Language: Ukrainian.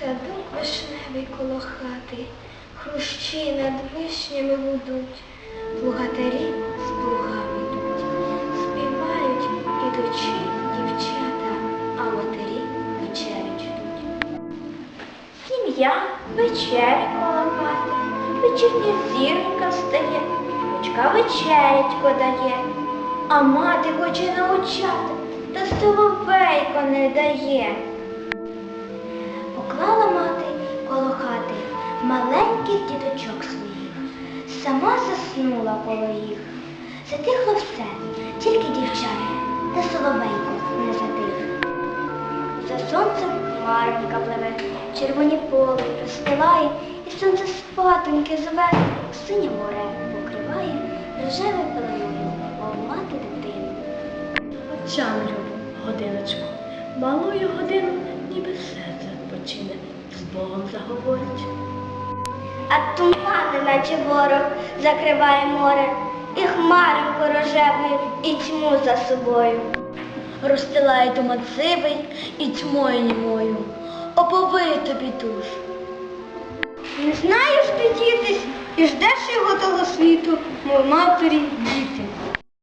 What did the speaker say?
Садок вишневий коло хати, хрущі над вишнями гудуть, плугатарі з плугами йдуть, співають ідучи дівчата, а матері вечерять ждуть. Сім'я вечеря коло хати, вечірня зіронька встає, дочка вечерять подає, а мати хоче научати, та соловейко не дає. Сама заснула коло їх. Затихло все, тільки дівчата, та соловейко не затих. За сонцем хмаронька пливе, червоні поле розстилає, і сонце спатоньки зве, синє море покриває, рожеве пеленою, мов мати дитину. Очам любу, годиночку, малую годину, ніби серце відпочине, з Богом заговорить. А тумани, наче ворог, закриває море, і хмаринку рожевою, і тьму за собою. Розстилає туман сивий і тьмою німою, оповиє тобі душ. Не знаєш ти дітись і ждеш його того світу, мов матері діти.